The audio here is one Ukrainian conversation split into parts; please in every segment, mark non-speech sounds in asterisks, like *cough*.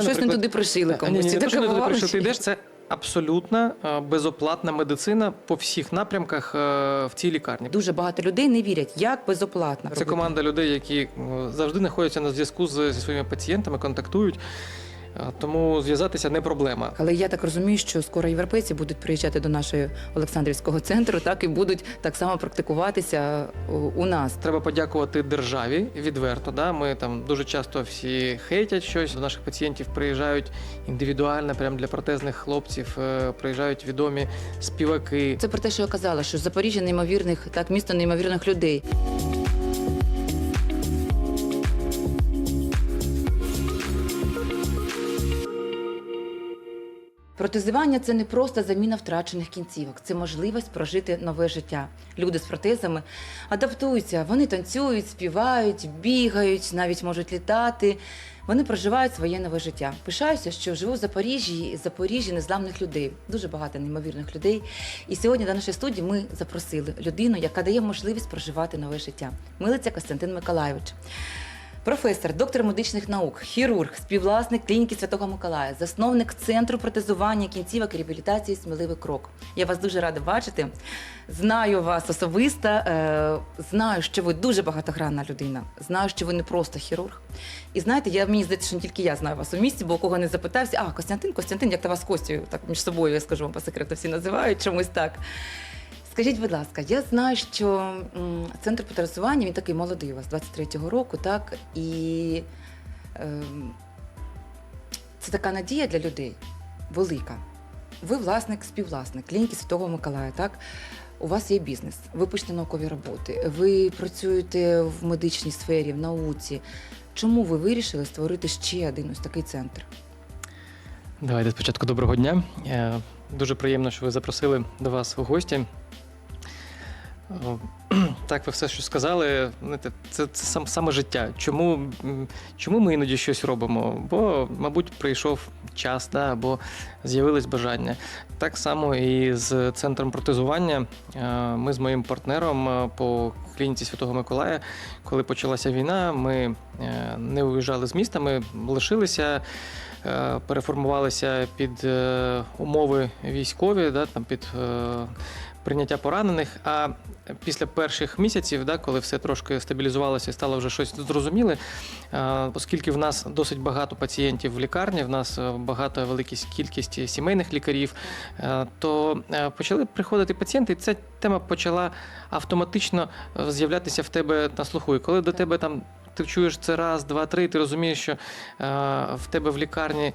Щось не туди пришили комусь. ні, Це не не туди бувало ти йдеш, це абсолютна е, безоплатна медицина по всіх напрямках е, в цій лікарні. Дуже багато людей не вірять, як безоплатно. Це робити. команда людей, які завжди знаходяться на зв'язку зі своїми пацієнтами, контактують. Е, Тому зв'язатися не проблема. Але я так розумію, що скоро європейці будуть приїжджати до нашого Олександрівського центру, так і будуть так само практикуватися у- у нас. Треба подякувати державі відверто. Да? Ми там дуже часто всі хейтять щось. До наших пацієнтів приїжджають індивідуально, прямо для протезних хлопців. е, Приїжджають відомі співаки. Це про те, що я казала, що Запоріжжя неймовірних, так місто неймовірних людей. Протезування це не просто заміна втрачених кінцівок, це можливість прожити нове життя. Люди з протезами адаптуються, вони танцюють, співають, бігають, навіть можуть літати. Вони проживають своє нове життя. Пишаюся, що живу в Запоріжжі і Запоріжжі незламних людей. Дуже багато неймовірних людей. І сьогодні до нашої студії ми запросили людину, яка дає можливість проживати нове життя. Милиця Костянтин Миколайович. Професор, доктор медичних наук, хірург, співвласник клініки Святого Миколая, засновник центру протезування кінцівок і реабілітації Сміливий крок. Я вас дуже рада бачити. Знаю вас особисто. е, Знаю, що ви дуже багатогранна людина. Знаю, що ви не просто хірург. І знаєте, я мені здається, що не тільки я знаю вас у місті, бо у кого не запитався, а Костянтин, Костянтин, як то вас Костю, так між собою я скажу вам по секрету, всі називають чомусь так. Скажіть, будь ласка, я знаю, що центр протезування, він такий молодий у вас 23-го року, так? І ем, це така надія для людей велика. Ви власник, співвласник клініки Святого Миколая, так? У вас є бізнес, ви пишете наукові роботи, ви працюєте в медичній сфері, в науці. Чому ви вирішили створити ще один ось такий центр? Давайте спочатку доброго дня. Е, Дуже приємно, що ви запросили до вас в гості. Так, ви все, що сказали, це, це сам, саме життя. Чому, чому ми іноді щось робимо? Бо, мабуть, прийшов час, да, або з'явилось бажання. Так само і з центром протезування. Е, Ми з моїм партнером е, по клініці Святого Миколая, коли почалася війна, ми е, не уїжджали з міста, ми лишилися переформувалися під умови військові, да, там під прийняття поранених. А після перших місяців, да, коли все трошки стабілізувалося і стало вже щось зрозуміле, оскільки в нас досить багато пацієнтів в лікарні, в нас е, багато великість кількість сімейних лікарів, е, то е, почали приходити пацієнти, і ця тема почала автоматично з'являтися в тебе на слуху. І коли до тебе там ти чуєш це раз, два, три, ти розумієш, що е, в тебе в лікарні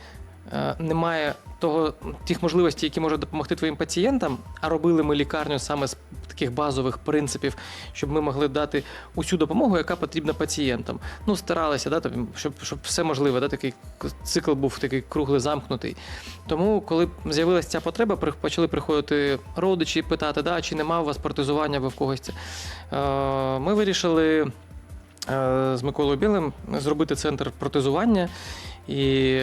немає того, тих можливостей, які можуть допомогти твоїм пацієнтам, а робили ми лікарню саме з таких базових принципів, щоб ми могли дати усю допомогу, яка потрібна пацієнтам. Ну, старалися, да, щоб, щоб все можливе, да, такий цикл був такий круглий замкнутий. Тому, коли з'явилася ця потреба, почали приходити родичі питати, да, чи нема у вас протезування, ви в когось це. Е, Ми вирішили е, з Миколою Білим зробити центр протезування. І,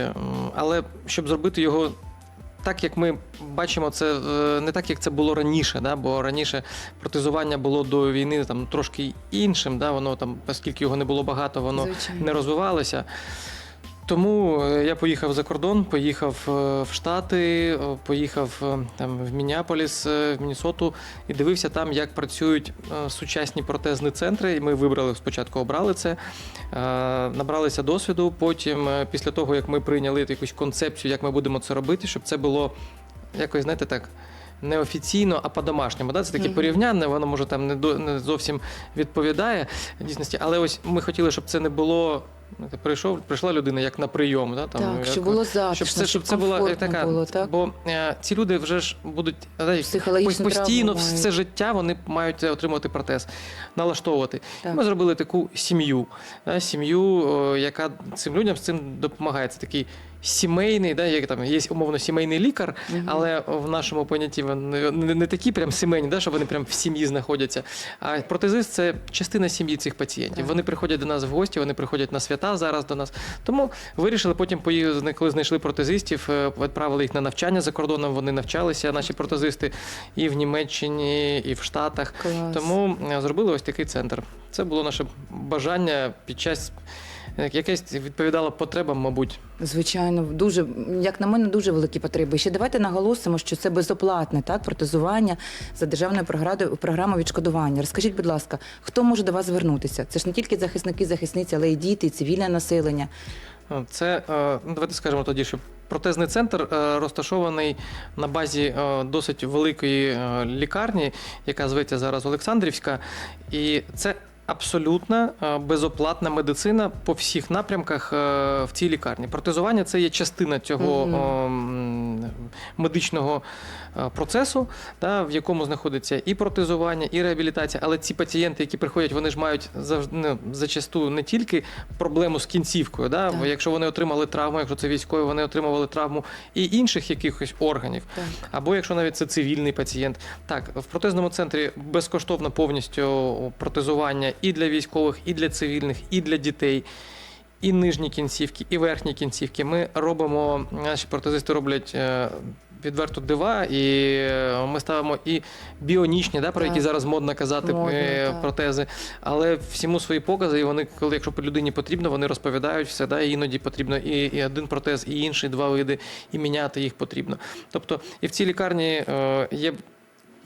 але щоб зробити його так, як ми бачимо, це е, не так, як це було раніше, да? бо раніше протезування було до війни там трошки іншим, да? воно там, оскільки його не було багато, воно Звичайно. не розвивалося. Тому е, я поїхав за кордон, поїхав е, в Штати, е, поїхав там в Мінneаполіс, е, в Міннесоту і дивився там, як працюють сучасні протезні центри. І ми вибрали спочатку, обрали це, набралися досвіду. Потім, після того як ми прийняли якусь концепцію, як ми будемо це робити, щоб це було якось, знаєте, так. Не офіційно, а по-домашньому. Да? Це таке Мгм. порівняння, воно може там не, до, не зовсім відповідає дійсності. Але ось ми хотіли, щоб це не було. Знаєте, Прийшов, прийшла людина як на прийом, да, там, так, як, щоб було затишно, щоб це, щоб це була комфортно така. було, так? Бо е, ці люди вже ж будуть знаєте, Психологічну постійно травму мають. все життя вони мають отримувати протез, налаштовувати. Так. Ми зробили таку сім'ю, да, сім'ю, о, яка цим людям з цим допомагає. Це такий сімейний, да, як там є умовно сімейний лікар, Мгм. але в нашому понятті вони не, не такі прям сімейні, да, що вони прям в сім'ї знаходяться. А протезист це частина сім'ї цих пацієнтів. Так. Вони приходять до нас в гості, вони приходять на свята зараз до нас. Тому вирішили потім поїхати, коли знайшли протезистів, е, відправили їх на навчання за кордоном. Вони навчалися, наші протезисти, і в Німеччині, і в Штатах. Клас. Тому е, зробили ось такий центр. Це було наше бажання під час якесь відповідало потребам, мабуть. Звичайно, дуже як на мене, дуже великі потреби. Ще давайте наголосимо, що це безоплатне так протезування за державною проградою- програмою відшкодування. Розкажіть, будь ласка, хто може до вас звернутися? Це ж не тільки захисники, захисниці, але й діти, і цивільне населення. Це е, ну, давайте скажемо тоді, що протезний центр е, розташований на базі е, досить великої е, лікарні, яка зветься зараз Олександрівська, і це. Абсолютна е, безоплатна медицина по всіх напрямках е, в цій лікарні. Протезування це є частина цього о, медичного процесу, да, в якому знаходиться і протезування, і реабілітація. Але ці пацієнти, які приходять, вони ж мають завжди ну, зачасту не тільки проблему з кінцівкою. Да? Так. Якщо вони отримали травму, якщо це військові, вони отримували травму і інших якихось органів. Так. Або якщо навіть це цивільний пацієнт. Так, в протезному центрі безкоштовно повністю протезування і для військових, і для цивільних, і для дітей. І нижні кінцівки, і верхні кінцівки. Ми робимо, наші протезисти роблять е, відверто дива, і е, ми ставимо і біонічні, да, про які зараз модно казати Модно, е, так. протези. Але всьому свої покази, і вони, коли якщо людині потрібно, вони розповідають все. Да, і іноді потрібно і, і один протез, і інший, два види, і міняти їх потрібно. Тобто, і в цій лікарні е, є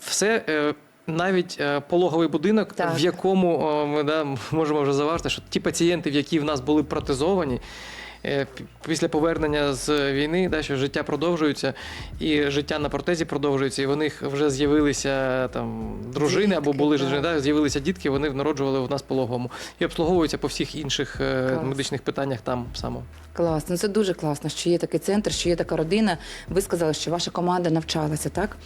все. Е, навіть е, пологовий будинок, Так. в якому о, ми да, можемо вже заважити, що ті пацієнти, в які в нас були протезовані, е, після повернення з війни, да, що життя продовжується, і життя на протезі продовжується, і в них вже з'явилися там дружини або були ж да, з'явилися дітки, вони народжували в нас пологому і обслуговуються по всіх інших е, Клас. медичних питаннях там само. Класно, це дуже класно, що є такий центр, що є така родина. Ви сказали, що ваша команда навчалася, так?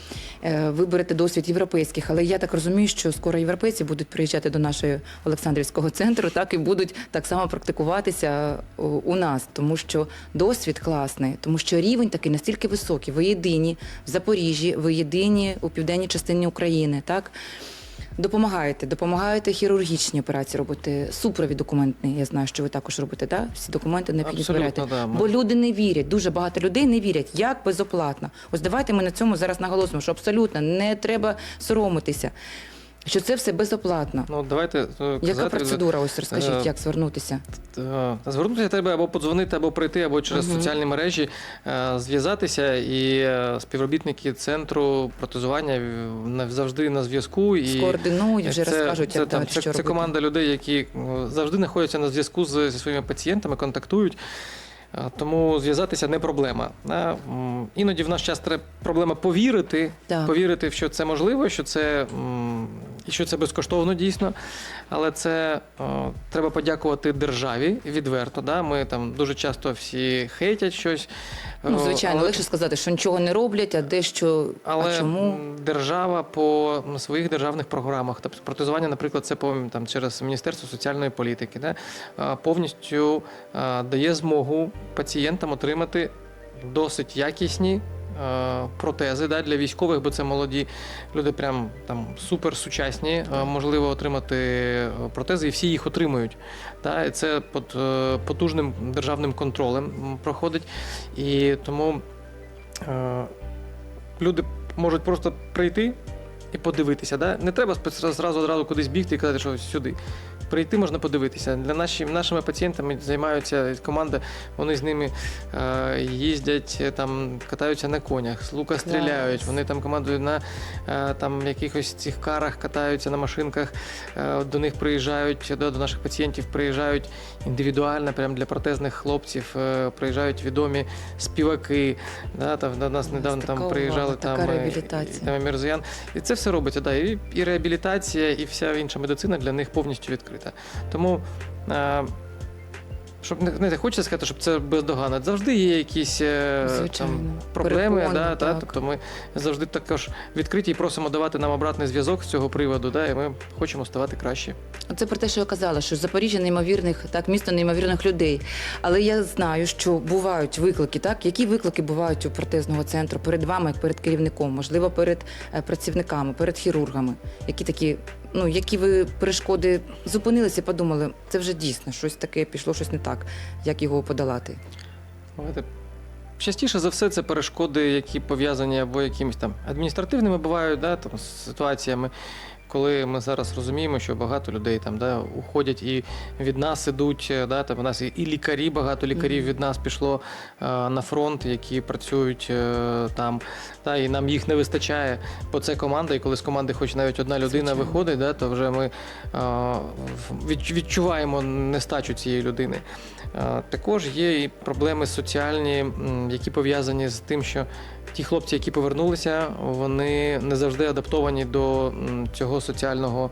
Е, Ви берете досвід європейських, але я так розумію, що скоро європейці будуть приїжджати до нашого Олександрівського центру, так і будуть так само практикуватися у- у тому що досвід класний, тому що рівень такий настільки високий. Ви єдині в Запоріжжі, ви єдині у південній частині України, так? Допомагаєте, допомагаєте хірургічні операції робити, супровід документний. Я знаю, що ви також робите, да? всі документи збираєте. Абсолютно, да. Ми- Бо люди не вірять, дуже багато людей не вірять, як безоплатно. Ось давайте ми на цьому зараз наголосимо, що абсолютно не треба соромитися, що це все безоплатно. Ну, давайте е, Яка процедура? Ось розкажіть, е, як звернутися? Е, Звернутися треба або подзвонити, або прийти, або через Мгм. соціальні мережі зв'язатися. І співробітники центру протезування завжди на зв'язку. І Скоординують, вже це, розкажуть, це, як там, це, що це команда людей, які завжди знаходяться на зв'язку з, зі своїми пацієнтами, контактують. Тому зв'язатися не проблема. Іноді в наш час треба проблема повірити, Так. повірити, що це можливо, що це і що це безкоштовно дійсно. Але це о, треба подякувати державі відверто. Да? Ми там дуже часто всі хейтять щось. Ну, звичайно, але, легше сказати, що нічого не роблять, а дещо але а чому? держава по своїх державних програмах, тобто протезування, наприклад, це по там через Міністерство соціальної політики, да? повністю а, дає змогу пацієнтам отримати досить якісні. Е, Протези да, для військових, бо це молоді люди, прям там супер сучасні. е, Можливо отримати е, протези, і всі їх отримують. Да, і це під потужним державним контролем проходить. І тому люди можуть просто прийти і подивитися. Да? Не треба зразу одразу кудись бігти і казати, що сюди. Прийти можна подивитися. Для наші, нашими пацієнтами займаються команда, вони з ними е, їздять, е, там, катаються на конях, з лука стріляють, вони там командою на е, там, якихось цих карах катаються на машинках, е, до них приїжджають, до, до наших пацієнтів приїжджають індивідуально, прямо для протезних хлопців, е, приїжджають відомі співаки. Да, там, до нас недавно така там приїжджали така там, е, реабілітація. і- там Мірзоян. І це все робиться. Да, і, і реабілітація, і вся інша медицина для них повністю відкрита. Тому. Е, щоб не, не хочеться сказати, щоб це бездоганно. Завжди є якісь е, Звичайно. там, проблеми, да, та, тобто ми завжди також відкриті і просимо давати нам обратний зв'язок з цього приводу, да, і ми хочемо ставати краще. Це про те, що я казала, що Запоріжжя неймовірних, так, місто неймовірних людей. Але я знаю, що бувають виклики, так? Які виклики бувають у протезного центру перед вами, як перед керівником, можливо, перед е, працівниками, перед хірургами? Які такі, ну, які ви перешкоди зупинилися подумали, це вже дійсно щось таке пішло, щось не так, як його подолати? Частіше за все, це перешкоди, які пов'язані або якимись там адміністративними бувають, да, там, ситуаціями. Коли ми зараз розуміємо, що багато людей там да, уходять і від нас ідуть, е, да, там у нас і, лікарі, багато лікарів від нас пішло е, на фронт, які працюють е, там, да, і нам їх не вистачає, бо це команда, і коли з команди хоч навіть одна людина Звичайно. виходить, да, то вже ми е, від- відчуваємо нестачу цієї людини. Е, Також є і проблеми соціальні, які пов'язані з тим, що ті хлопці, які повернулися, вони не завжди адаптовані до цього соціального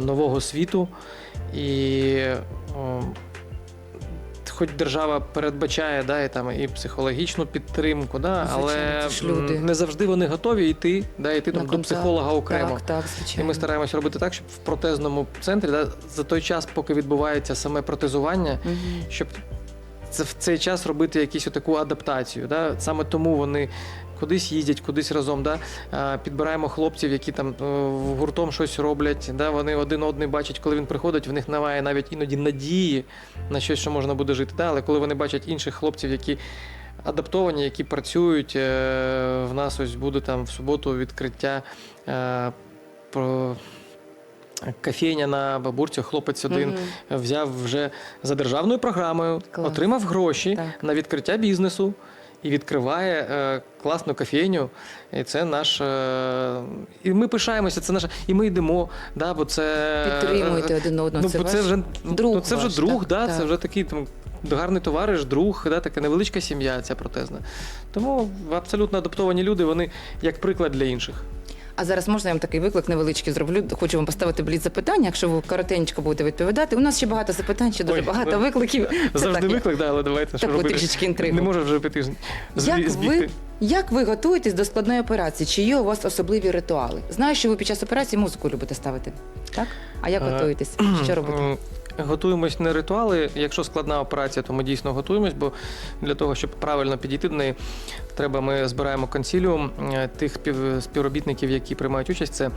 нового світу. І хоч держава передбачає да, і, там, і психологічну підтримку, да, але люди. не завжди вони готові йти, да, йти там, до психолога окремо. Так, так, І ми стараємося робити так, щоб в протезному центрі да, за той час, поки відбувається саме протезування, Мгм. щоб це в цей час робити якусь таку адаптацію. Да? Саме тому вони кудись їздять, кудись разом. Да? Підбираємо хлопців, які там е, гуртом щось роблять. Да? Вони один одний бачать, коли він приходить, в них немає навіть іноді надії на щось, що можна буде жити. Да? Але коли вони бачать інших хлопців, які. Адаптовані, які працюють. е, В нас ось буде там в суботу відкриття е, про кофейня на бабурці. Хлопець один Мгм. взяв вже за державною програмою, Клас. отримав гроші Так. на відкриття бізнесу і відкриває е, класну кофейню. І це наш. Е, і ми пишаємося, це наша. І ми йдемо, да, бо це. Підтримуєте один одного. Ну, це це вже друг ну, це вже ваш, друг, так, да, так. це вже такий там. Гарний товариш, друг, да, така невеличка сім'я, ця протезна. Тому абсолютно адаптовані люди, вони як приклад для інших. А зараз можна я вам такий виклик невеличкий зроблю. Хочу вам поставити бліц запитання. Якщо ви коротенько будете відповідати. У нас ще багато запитань, ще дуже Ой, багато ну, викликів. Це Завжди так, виклик, да, але давайте що робити. трішечки інтригу. Не може вже піти Як ви, як ви готуєтесь до складної операції? Чи є у вас особливі ритуали? Знаю, що ви під час операції музику любите ставити. Так? А як Е, готуєтесь? Що робите? Готуємось не ритуали. Якщо складна операція, то ми дійсно готуємось, бо для того, щоб правильно підійти до неї, треба ми збираємо консіліум е, тих спів- співробітників, які приймають участь. Це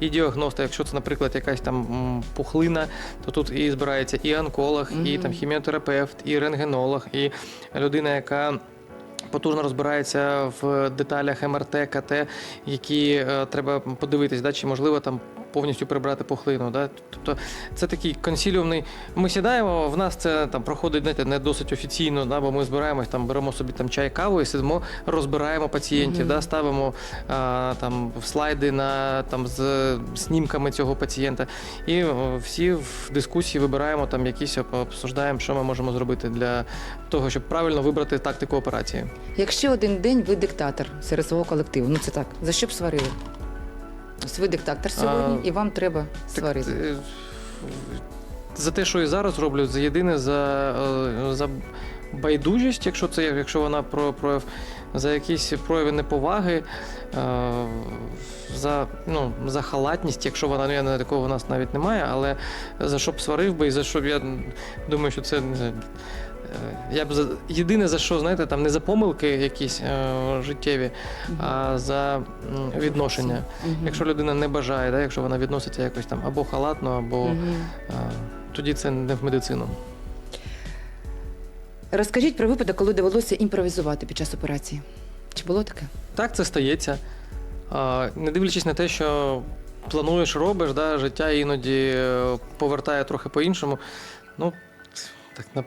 і діагноста, якщо це, наприклад, якась там пухлина, то тут і збирається і онколог, і там хіміотерапевт, і рентгенолог, і людина, яка. Потужно розбирається в деталях МРТ, КТ, які е, треба подивитись, да, чи можливо там повністю прибрати пухлину. Да? Тобто це такий консіліумний. Ми сідаємо, в нас це там проходить знаєте, не досить офіційно, да, бо ми збираємось, там беремо собі там чай, каву і сидимо, розбираємо пацієнтів, Мгм. да, ставимо а, там слайди на там з снімками цього пацієнта. І о, всі в дискусії вибираємо там якісь об- обсуждаємо, що ми можемо зробити для того, щоб правильно вибрати тактику операції. Якщо один день ви диктатор серед свого колективу, ну це так, за що б сварили? Ось ви диктатор сьогодні, А, і вам треба сварити. е, За те, що і зараз роблю, за єдине за, е, за байдужість, якщо це якщо вона про прояв, за якісь прояви неповаги, е, за, ну, за халатність, якщо вона ну, я не такого у нас навіть немає, але за що б сварив би і за що б я думаю, що це. не знаю, Я б за єдине за що, знаєте, там не за помилки якісь е, життєві, а за м, відношення. Мгм. Якщо людина не бажає, да, якщо вона відноситься якось там або халатно, або Мгм. а, тоді це не в медицину. Розкажіть про випадок, коли довелося імпровізувати під час операції. Чи було таке? Так, це стається. А, не дивлячись на те, що плануєш, робиш, да, життя іноді е, повертає трохи по-іншому. Ну, так, на...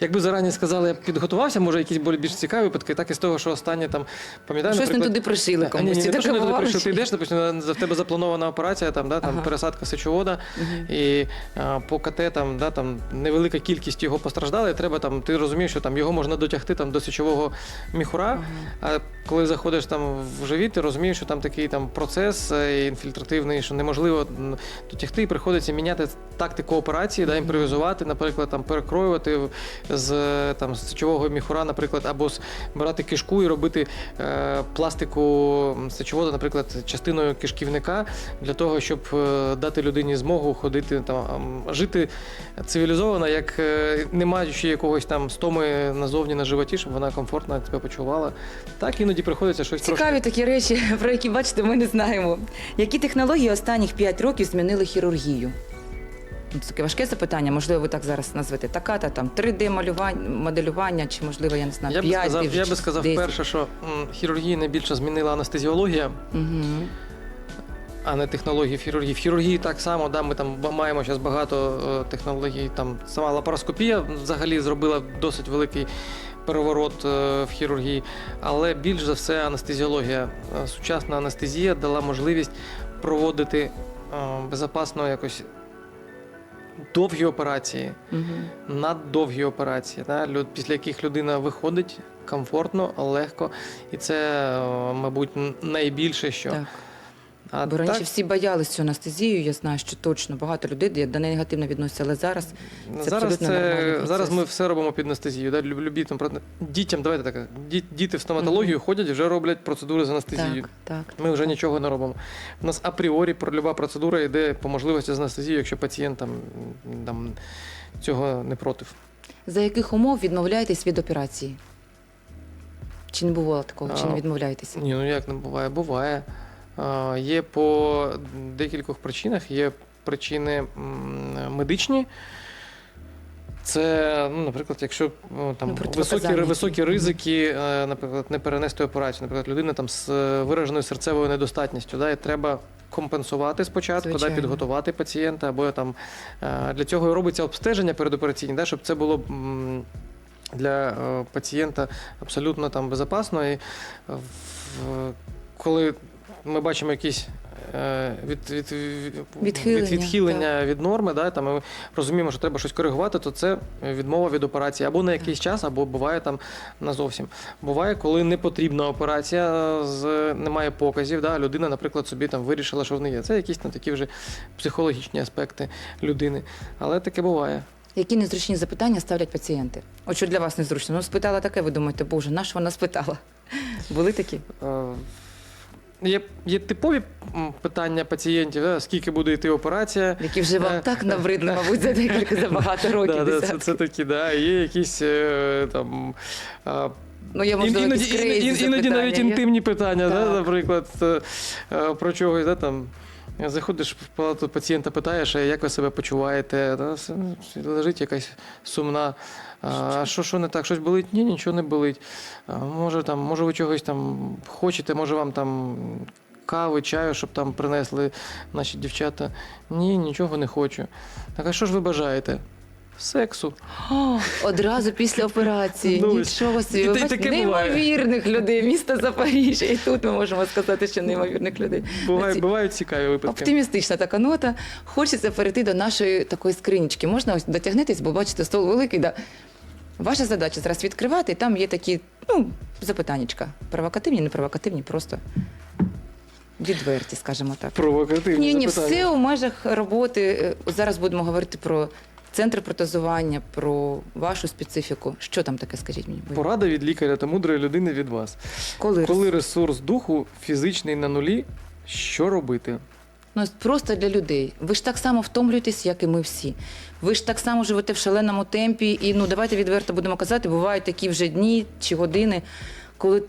Якби зарані сказали, я б підготувався, може, якісь були більш цікаві випадки, так і з того, що останнє там пам'ятаю, Щось не туди пришили ні, комусь. ні, Чи не те, що не туди прийшов, ти йдеш, допустимо, за в тебе запланована операція, там, да, там Ага. пересадка сечовода, Мгм. І а, по КТ там, да, там невелика кількість його постраждали. Треба там, ти розумієш, що там його можна дотягти там до сечового міхура. Ага. А коли заходиш там в живіт, ти розумієш, що там такий там процес е, інфільтративний, що неможливо дотягти, і приходиться міняти тактику операції, да, імпровізувати, наприклад, там перекроювати з там з сечового міхура, наприклад, або з- брати кишку і робити е, пластику сечовода, наприклад, частиною кишківника для того, щоб е, дати людині змогу ходити там ам, жити цивілізовано, як е, не маючи якогось там стоми назовні на животі, щоб вона комфортно себе почувала. Так іноді приходиться щось трошки. Цікаві такі речі, *laughs* про які бачите, ми не знаємо. Які технології останніх 5 років змінили хірургію? Ну, Це таке важке запитання, можливо, ви так зараз назвете. Така-та там 3D-малювання, моделювання, чи можливо, я не знаю, Я би 5 сказав, я би сказав перше, що м, хірургії найбільше змінила анестезіологія. Угу. а не технології в хірургії. В хірургії так само, да, ми там ба- маємо зараз багато е, технологій. Там сама лапароскопія взагалі зробила досить великий переворот е, в хірургії, але більш за все анестезіологія. Е, Сучасна анестезія дала можливість проводити е, безпечно якось довгі операції угу. наддовгі операції, да, люд- після яких людина виходить комфортно, легко. І це, мабуть, найбільше, що. Так. А Бо раніше так, всі боялися цю анестезію, я знаю, що точно багато людей до неї негативно відносяться, але зараз це зараз, абсолютно це, зараз ми все робимо під анестезією. Да? Любі, там, дітям, давайте так, діти в стоматологію ходять і вже роблять процедури з анестезією. так, так. Ми вже нічого не робимо. У нас апріорі про люба процедура йде по можливості з анестезією, якщо пацієнт там, там, цього не проти. За яких умов відмовляєтесь від операції? Чи не бувало такого, чи не відмовляєтеся? Ні, ну як не буває? Буває. Є по декількох причинах. Є причини медичні. Це, ну, наприклад, якщо там Ну, високі, високі ризики, е, наприклад, не перенести операцію. Наприклад, людина там з е, вираженою серцевою недостатністю, да, і треба компенсувати спочатку, да, підготувати пацієнта, або там е, для цього і робиться обстеження передопераційне, да, щоб це було для пацієнта абсолютно там безпечно. І коли ми бачимо якісь е, від, від, від, Відхилення, від, відхилення від норми, да, там, ми розуміємо, що треба щось коригувати, то це відмова від операції або на якийсь час, або буває там назовсім. Буває, коли не потрібна операція, з, немає показів. Да, людина, наприклад, собі там вирішила, що в неї є. Це якісь там такі вже психологічні аспекти людини. Але таке буває. Які незручні запитання ставлять пацієнти? От що для вас незручно? Ну, спитала таке, ви думаєте, боже, на що вона спитала? *laughs* Були такі? Е, Є, є типові питання пацієнтів, да, скільки буде йти операція. Які вже Е, вам так набридли, мабуть, за декілька за багато років. Да, да, це, це такі, да. Є якісь е, там. Ну, я можливо, іноді, якісь іноді, іноді навіть є. інтимні питання, да, наприклад, е, е, про чогось, да, там. Заходиш в палату пацієнта, питаєш, як ви себе почуваєте? Да, ну, лежить якась сумна. А що, що не так? Щось болить? Ні, нічого не болить. А, може, там, може, ви чогось там хочете, може вам там кави, чаю, щоб там принесли наші дівчата. Ні, нічого не хочу. Так, а що ж ви бажаєте? Сексу. О, *gasps* одразу після операції. Ну, Нічого собі. Ви бачите, таке буває. неймовірних людей, місто Запоріжжя. І тут ми можемо сказати, що неймовірних людей. Буває, Ці- бувають цікаві випадки. Оптимістична така нота. Хочеться перейти до нашої такої скринічки. Можна ось дотягнитись, бо бачите, стол великий. Да. Ваша задача зараз відкривати, і там є такі ну, запитаннячка. Провокативні, не провокативні, просто відверті, скажімо так. Провокативні Ні, ні, запитання. все у межах роботи. Е, Зараз будемо говорити про центр протезування, про вашу специфіку. Що там таке, скажіть мені? будь- Порада від лікаря та мудрої людини від вас. Коли, Коли ресурс духу фізичний на нулі, що робити? Ну, просто для людей. Ви ж так само втомлюєтесь, як і ми всі. Ви ж так само живете в шаленому темпі, і ну давайте відверто будемо казати, бувають такі вже дні чи години, коли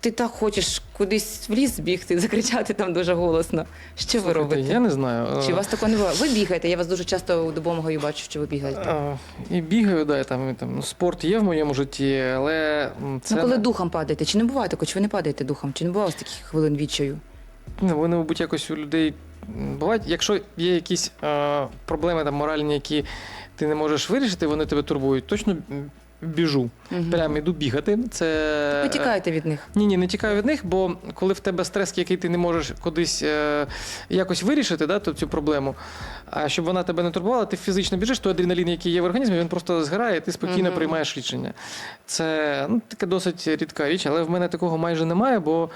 ти так хочеш кудись в ліс бігти, *laughs* закричати там дуже голосно. Що ви робите? Я не знаю. Чи у Е, вас такого не буває? Ви бігаєте, я вас дуже часто у добовому гаю бачу, що ви бігаєте. е, І бігаю, да, і там, і там ну, спорт є в моєму житті, але це Ну, коли духом падаєте, чи не буває такого, чи ви не падаєте духом? Чи не бувало ось таких хвилин відчаю? Ну, Вони, мабуть, якось у людей бувають. Якщо є якісь е, проблеми там, моральні, які ти не можеш вирішити, вони тебе турбують, точно біжу. Мгм. Прямо йду бігати. Це... Ви тікаєте від них. Ні, ні, не тікаю від них, бо коли в тебе стрес, який ти не можеш кудись е, якось вирішити, да, то цю проблему, а щоб вона тебе не турбувала, ти фізично біжиш, то адреналін, який є в організмі, він просто зграє, і ти спокійно Мгм. приймаєш рішення. Це ну, така досить рідка річ, але в мене такого майже немає, бо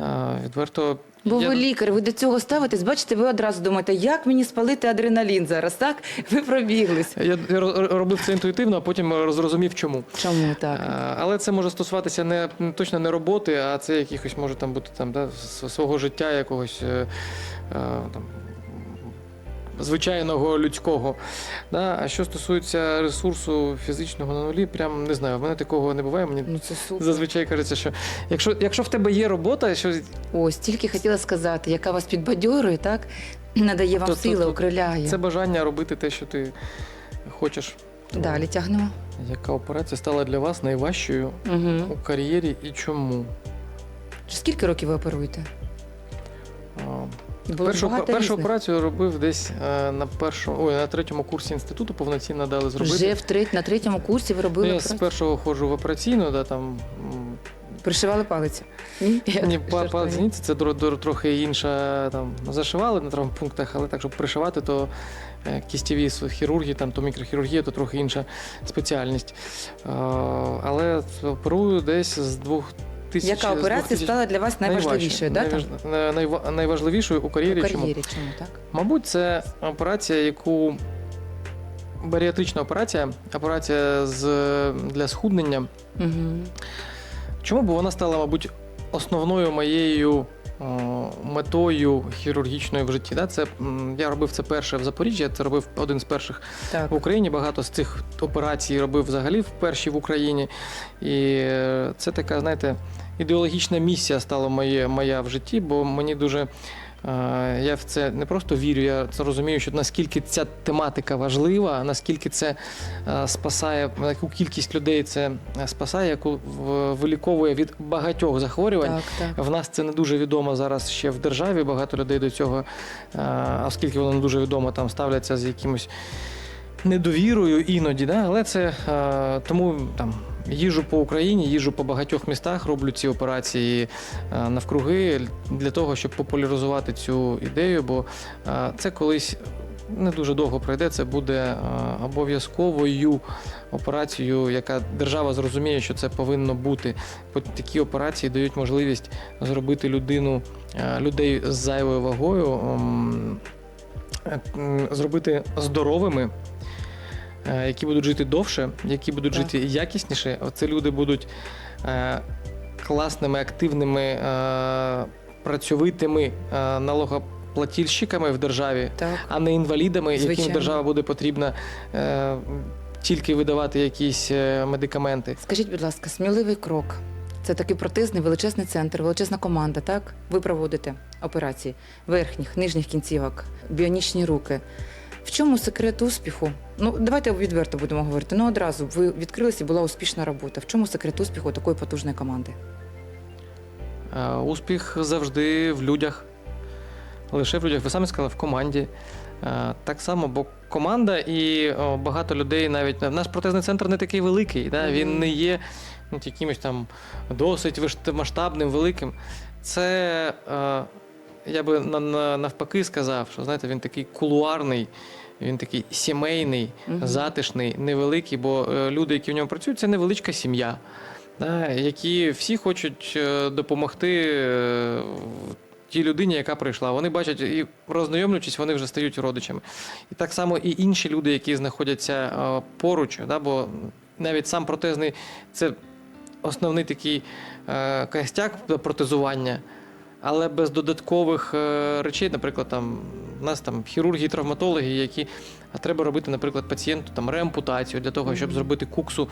е, відверто. Бо я- ви лікар, ви до цього ставитесь, бачите, ви одразу думаєте, як мені спалити адреналін зараз, так? *laughs* Ви пробіглись. Я я ро- робив це інтуїтивно, а потім зрозумів, чому. Чому так? А, Але це може стосуватися не не точно не роботи, а це якихось може там бути там, да, с- свого життя якогось е, е, там, звичайного людського. Да? А що стосується ресурсу фізичного на нулі, прям не знаю, в мене такого не буває. Мені Ну це супер. зазвичай кажеться, що якщо, якщо в тебе є робота, що Ось тільки хотіла сказати, яка вас підбадьорює, так? Надає вам То- то- сили, то- окриляє. це бажання робити те, що ти хочеш. Далі тягнемо. Яка операція стала для вас найважчою Угу. у кар'єрі і чому? Скільки років ви оперуєте? А, Було Першу, багато першу різних. операцію робив десь е, на першому, ой, на третьому курсі інституту, повноцінно дали зробити. Вже в треть, на третьому курсі ви Ну, робили я операцію? спершу ходжу в операційну, да, там м, Пришивали палиці? Ні, *laughs* Ні, *laughs* па- жартую. палець це дро- дро- трохи інша там зашивали на травмпунктах, але так, щоб пришивати, то е, кістєві с- хірургії, там, то мікрохірургія, то трохи інша спеціальність. Е, Але оперую десь з двох тисяч. Яка операція стала для вас найважливішою? Да, там? найважливішою у кар'єрі. У кар'єрі чому так? Мабуть, це операція, яку баріатрична операція, операція з, для схуднення. Угу. Чому? Бо вона стала, мабуть, основною моєю метою хірургічною в житті. Да? Це, я робив це перше в Запоріжжі, я це робив один з перших Так. в Україні. Багато з цих операцій робив взагалі вперше в Україні. І е, це така, знаєте, ідеологічна місія стала моє, моя в житті, бо мені дуже. Е, Я в це не просто вірю, я це розумію, що наскільки ця тематика важлива, наскільки це е, спасає, яку кількість людей це е, спасає, яку виліковує від багатьох захворювань. Так, так. В нас це не дуже відомо зараз ще в державі. Багато людей до цього, оскільки воно не дуже відомо, там ставляться з якимось недовірою іноді. Да? Але це тому там. Їжу по Україні, їжу по багатьох містах, роблю ці операції е, навкруги для того, щоб популяризувати цю ідею, бо е, це колись не дуже довго пройде. Це буде е, обов'язковою операцією, яка держава зрозуміє, що це повинно бути. Такі операції дають можливість зробити людину, людей з зайвою вагою, зробити здоровими. Е, Які будуть жити довше, які будуть Так. жити якісніше. Це люди будуть е, класними, активними, е, працьовитими налогоплатільщиками в державі, так. а не інвалідами, яким держава буде потрібна тільки видавати якісь медикаменти. Скажіть, будь ласка, сміливий крок. Це такий протезний величезний центр, величезна команда, так? Ви проводите операції верхніх, нижніх кінцівок, біонічні руки. В чому секрет успіху? Ну, давайте відверто будемо говорити. Ну, одразу ви відкрилися і була успішна робота. В чому секрет успіху такої потужної команди? Е, Успіх завжди в людях. Лише в людях. Ви самі сказали, в команді. Е, Так само, бо команда і о, багато людей навіть наш протезний центр не такий великий. Да? Він не є ну, якимось там досить масштабним, великим. Це е, я би на- на- навпаки сказав, що знаєте, він такий кулуарний, він такий сімейний, Мгм. затишний, невеликий, бо е, люди, які в ньому працюють, це невеличка сім'я, да, які всі хочуть е, допомогти е, тій людині, яка прийшла. Вони бачать і роззнайомлюючись, вони вже стають родичами. І так само і інші люди, які знаходяться поруч, да, бо навіть сам протезний це основний такий костяк протезування. Але без додаткових е, речей, наприклад, там у нас там хірурги, травматологи, які а треба робити, наприклад, пацієнту там реампутацію для того, щоб зробити куксу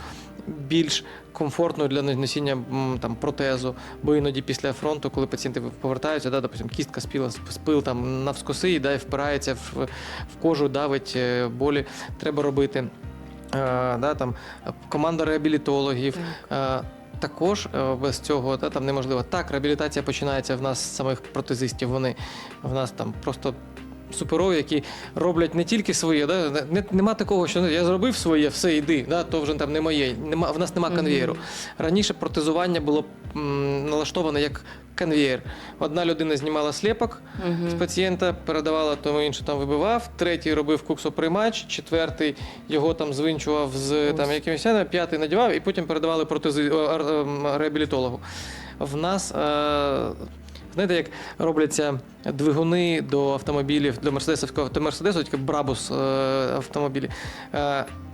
більш комфортною для носіння там протезу. Бо іноді після фронту, коли пацієнти повертаються, да, допустим, кістка спіла спил там навскоси і да, і впирається в, в кожу, давить е, болі, треба робити. Е, да, там, команда реабілітологів. Так. Також е, без цього та, там неможливо. Так, реабілітація починається в нас з самих протезистів. Вони в нас там просто суперові, які роблять не тільки своє. Да? Не, нема такого, що ну, я зробив своє, все йди, да? то вже там не моє. Нема, в нас нема Мгм. конвеєру. Раніше протезування було м, налаштоване як конвеєр. Одна людина знімала сліпок, Мгм. з пацієнта передавала, тому інший там вибивав, третій робив куксоприймач, четвертий його там звинчував з там якимось, п'ятий надівав, і потім передавали протези ем, реабілітологу. В нас. Е- Знаєте, як робляться двигуни до автомобілів, до мерседесовського до мерседесу, тільки брабус е, автомобілі.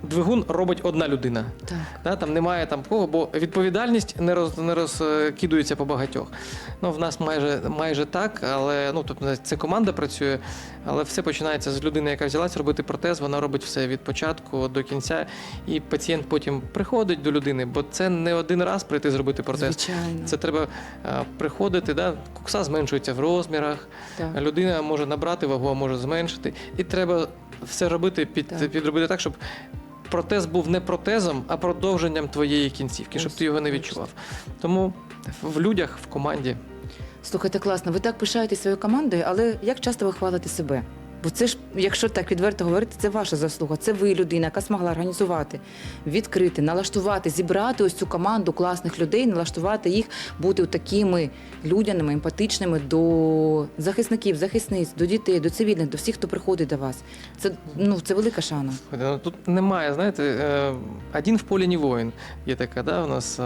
Двигун робить одна людина. Так. Да, там немає там кого, бо відповідальність не роз не розкидується по багатьох. Ну, в нас майже майже так, але ну тобто це команда працює, але все починається з людини, яка взялася робити протез. Вона робить все від початку до кінця, і пацієнт потім приходить до людини, бо це не один раз прийти зробити протез. Звичайно. Це треба е, приходити, да? кукса зменшується в розмірах, Так. людина може набрати вагу, а може зменшити. І треба все робити, під, Так. підробити так, щоб протез був не протезом, а продовженням твоєї кінцівки, щоб ти його не відчував. Тому в людях, в команді. Слухайте, класно, ви так пишаєтесь своєю командою, але як часто ви хвалите себе? Бо це ж, якщо так відверто говорити, це ваша заслуга. Це ви людина, яка змогла організувати, відкрити, налаштувати, зібрати ось цю команду класних людей, налаштувати їх бути такими людяними, емпатичними до захисників, захисниць, до дітей, до цивільних, до всіх, хто приходить до вас. Це ну це велика шана. Ну, Тут немає, знаєте, е, один в полі не воїн. Є така, да, у нас е,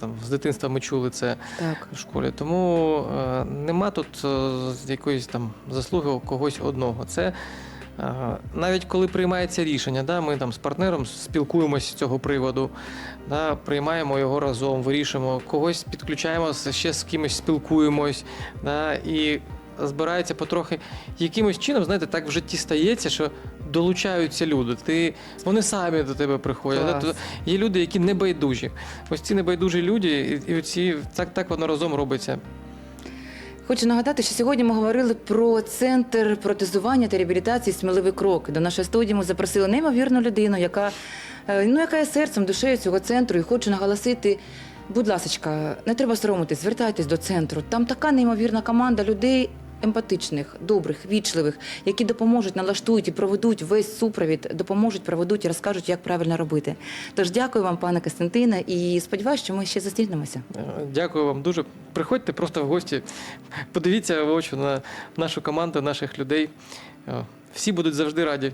там з дитинства ми чули це Так. в школі. Тому е, нема тут якоїсь там заслуги у когось одного. Це е, навіть коли приймається рішення, да, ми там з партнером спілкуємося з цього приводу, да, приймаємо його разом, вирішуємо, когось підключаємо, ще з кимось спілкуємось. Да, і збирається потрохи якимось чином, знаєте, так в житті стається, що долучаються люди. Ти, вони самі до тебе приходять. Да, то є люди, які небайдужі. Ось ці небайдужі люди, і, і оці, так, так воно разом робиться. Хочу нагадати, що сьогодні ми говорили про центр протезування та реабілітації Сміливий крок. До нашої студії ми запросили неймовірну людину, яка, е, ну, яка є серцем, душею цього центру. І хочу наголосити. Будь ласка, не треба соромитись, звертайтесь до центру. Там така неймовірна команда людей емпатичних, добрих, вічливих, які допоможуть, налаштують і проведуть весь супровід, допоможуть, проведуть і розкажуть, як правильно робити. Тож дякую вам, пане Костянтине, і сподіваюся, що ми ще зустрінемося. Е, Дякую вам дуже. Приходьте просто в гості, подивіться в очі на нашу команду, наших людей. Е, Всі будуть завжди раді.